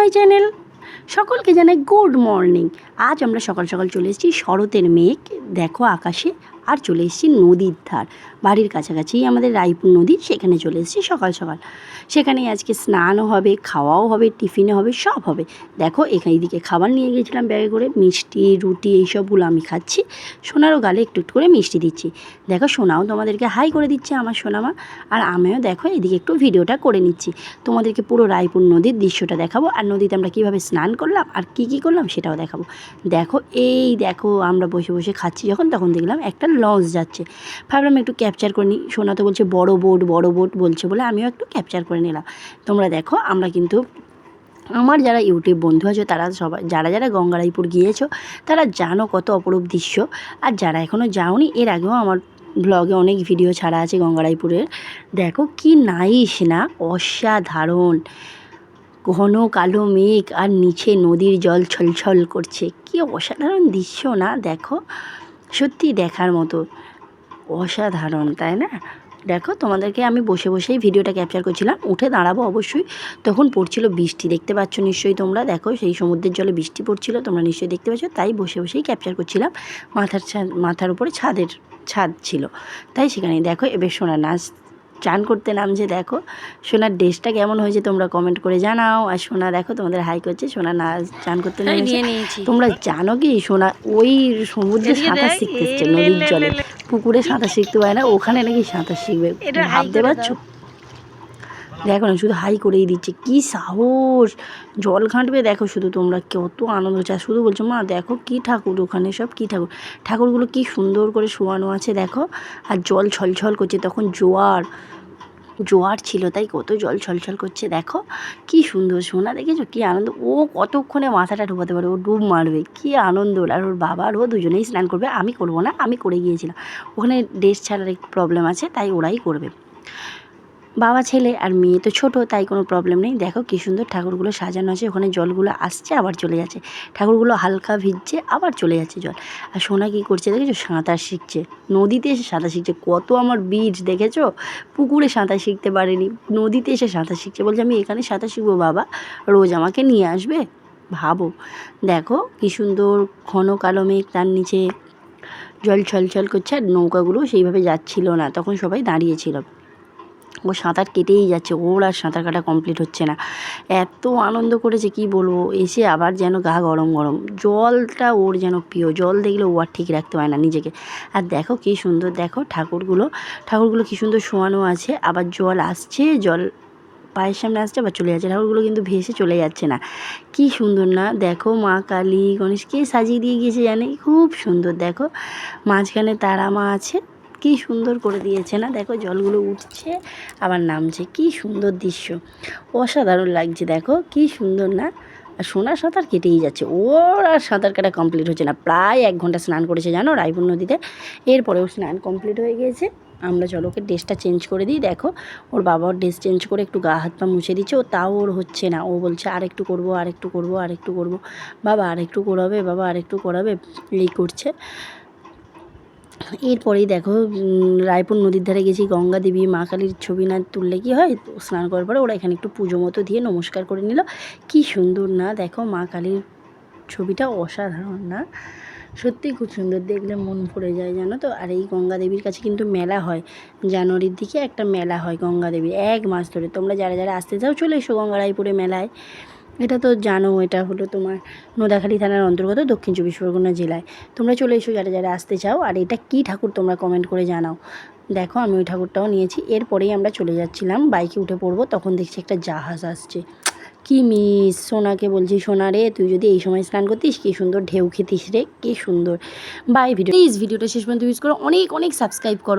My channel. সকলকে জানাই good morning. আজ আমরা সকাল সকাল চলে এসেছি শরতের মেঘ। দেখো আকাশে আর চলে এসেছি নদীর ধার। বাড়ির কাছাকাছি আমাদের রায়পুর নদী, সেখানে চলে এসেছি সকাল সকাল। সেখানে আজকে স্নানও হবে, খাওয়াও হবে, টিফিনও হবে, সব হবে। দেখো, এখানে এদিকে খাবার নিয়ে গেছিলাম ব্যাগে করে, মিষ্টি, রুটি এইসবগুলো আমি খাচ্ছি। সোনারও গালে একটু একটু করে মিষ্টি দিচ্ছি। দেখো, সোনাও তোমাদেরকে হাই করে দিচ্ছে আমার সোনামা। আর আমিও দেখো, এদিকে একটু ভিডিওটা করে নিচ্ছি। তোমাদেরকে পুরো রায়পুর নদীর দৃশ্যটা দেখাবো। আর নদীতে আমরা কীভাবে স্নান করলাম, আর কী কী করলাম সেটাও দেখাবো। দেখো, এই দেখো, আমরা বসে বসে খাচ্ছি যখন, তখন দেখলাম একটা লঞ্চ যাচ্ছে। ভাবলাম একটু ক্যাপচার করে নিই সোনা তো বলছে, বড় বোট বড় বোট বলছে বলে আমিও একটু ক্যাপচার করে নিলাম। তোমরা দেখো, আমরা কিন্তু, আমার যারা ইউটিউব বন্ধু আছে, তারা সবাই, যারা যারা গঙ্গারাইপুর গিয়েছো, তারা জানো কত অপরূপ দৃশ্য। আর যারা এখনও যাওনি, এর আগেও আমার ব্লগে অনেক ভিডিও ছাড়া আছে গঙ্গারাইপুরের দেখো কি নাইস না, অসাধারণ। ঘন কালো মেঘ আর নিচে নদীর জল ছলছল করছে। কি অসাধারণ দৃশ্য না, দেখো। সত্যি দেখার মতো অসাধারণ, তাই না? দেখো তোমাদেরকে আমি বসে বসেই ভিডিওটা ক্যাপচার করছিলাম। উঠে দাঁড়াবো অবশ্যই। তখন পড়ছিল বৃষ্টি, দেখতে পাচ্ছ নিশ্চয়ই তোমরা। দেখো সেই সমুদ্রের জলে বৃষ্টি পড়ছিল, তোমরা নিশ্চয়ই দেখতে পাচ্ছ। তাই বসে বসেই ক্যাপচার করছিলাম। মাথার মাথার উপরে ছাদের ছাদ ছিল। তাই সেখানে দেখো এবার সোনা নাচ চান করতে নামছে দেখো সোনার ড্রেসটা কেমন হয়েছে তোমরা কমেন্ট করে জানাও। আর সোনা দেখো তোমাদের হাই করছে সোনা না চান করতে নেমেছে নিয়েছি। তোমরা জানো কি সোনা ওই সমুদ্রে সাঁতার শিখতে এসছে নদীর জলে। পুকুরে সাঁতার শিখতে পারে না ওখানে নাকি সাঁতার শিখবে। ভাবতে পারছ। দেখো না, শুধু হাই করেই দিচ্ছে। কি সাহস! জল ঘাঁটবে, দেখো শুধু তোমরা কত আনন্দ হচ্ছে আর শুধু বলছো, মা, দেখো কি ঠাকুর ওখানে, সব কি ঠাকুর। ঠাকুরগুলো কি সুন্দর করে শোয়ানো আছে, দেখো। আর জল ছলছল করছে, তখন জোয়ার জোয়ার ছিল, তাই কত জল ছলছল করছে, দেখো। কি সুন্দর সোনা, দেখেছ? কি আনন্দ। ও কতক্ষণে মাথাটা ঢোকাতে পারে, ও ডুব মারবে, কি আনন্দ। আর ওর বাবা আর ও দুজনেই স্নান করবে, আমি করব না, আমি করে গিয়েছিলাম। ওখানে ড্রেস ছাড়ার প্রবলেম আছে, তাই ওরাই করবে। বাবা, ছেলে আর মেয়ে তো ছোট, তাই কোনো প্রবলেম নেই। দেখো কী সুন্দর ঠাকুরগুলো সাজানো আছে, ওখানে জলগুলো আসছে, আবার চলে যাচ্ছে। ঠাকুরগুলো হালকা ভিজছে, আবার চলে যাচ্ছে জল। আর সোনা কী করছে দেখেছ? সাঁতার শিখছে। নদীতে এসে সাঁতার শিখছে। কত আমার বীজ দেখেছ? পুকুরে সাঁতার শিখতে পারেনি। নদীতে এসে সাঁতার শিখছে। বলছে, আমি এখানে সাঁতার শিখব বাবা। রোজ আমাকে নিয়ে আসবে? ভাবো। দেখো কী সুন্দর ঘন কালো মেঘ তার নিচে। জল ছলছল করছে আর নৌকাগুলো সেইভাবে যাচ্ছিল না। তখন সবাই দাঁড়িয়েছিল ও সাঁতার কেটেই যাচ্ছে, ওর আর সাঁতার কাটা কমপ্লিট হচ্ছে না। এত আনন্দ করেছে, কি বলব? এসে আবার যেন গা গরম গরম। জলটা ওর যেন প্রিয়, জল দেখলে ও আর ঠিক রাখতে পারে না নিজেকে। আর দেখো কি সুন্দর, দেখো ঠাকুরগুলো ঠাকুরগুলো কি সুন্দর শোয়ানো আছে। আবার জল আসছে, জল পায়ের সামনে আসছে, আবার চলে যাচ্ছে। ঠাকুরগুলো কিন্তু ভেসে চলে যাচ্ছে না। কি সুন্দর না? দেখো মা কালী, গণেশ, কে সাজিয়ে দিয়ে গিয়েছে জানে? খুব সুন্দর, দেখো। মাঝখানে তারা মা আছে কি সুন্দর করে দিয়েছে না? দেখো জলগুলো উঠছে, আবার নামছে। কি সুন্দর দৃশ্য। অসাধারণ লাগছে, দেখো। কি সুন্দর না? আর সোনার সাঁতার কেটেই যাচ্ছে। ওর আর সাঁতার কাটা কমপ্লিট হচ্ছে না। প্রায় এক ঘণ্টা স্নান করেছে, জানো? রায়পুর নদীতে। এরপরে এরপরেও স্নান কমপ্লিট হয়ে গিয়েছে। আমরা চলো ওকে ড্রেসটা চেঞ্জ করে দিই। দেখো, ওর বাবা ওর ড্রেস চেঞ্জ করে একটু গা, হাত পা মুছে দিচ্ছে। ও তাও ওর হচ্ছে না। ও বলছে আর একটু করব আর একটু করব আর একটু করব। বাবা আর একটু করাবে, বাবা আর একটু করাবে। এই করছে। এরপরেই দেখো রায়পুর নদীর ধারে গেছি, গঙ্গা দেবী, মা কালীর ছবি না তুললে কি হয়? স্নান করার পরে ওরা এখানে একটু পুজো মতো দিয়ে নমস্কার করে নিল। কি সুন্দর না, দেখো মা কালীর ছবিটা অসাধারণ না? সত্যি খুব সুন্দর, দেখলে মন ভরে যায় জানো তো? আর এই গঙ্গা দেবীর কাছে কিন্তু মেলা হয়। জানুয়ারির দিকে একটা মেলা হয় গঙ্গা দেবীর, এক মাস ধরে। তোমরা যারা যারা আসতে চাও, চলে এসো গঙ্গা রায়পুরে মেলায়। এটা তো জানো, এটা হলো তোমার নোদাখালী থানার অন্তর্গত দক্ষিণ চব্বিশ পরগনা জেলায়। তোমরা চলে এসো যারা যারা আসতে চাও, আর এটা কী ঠাকুর তোমরা কমেন্ট করে জানাও। দেখো, আমি ওই ঠাকুরটাও নিয়েছি। এরপরেই আমরা চলে যাচ্ছিলাম, বাইকে উঠে পড়ব, তখন দেখছি একটা জাহাজ আসছে। কি মিস, সোনাকে বলছি, সোনা রে, তুই যদি এই সময় স্নান করতিস, কি সুন্দর ঢেউ খেতিস রে, কি সুন্দর। বাই ভিডিও প্লিজ ভিডিওটা শেষ পর্যন্ত ইউজ করো। অনেক অনেক সাবস্ক্রাইব করো।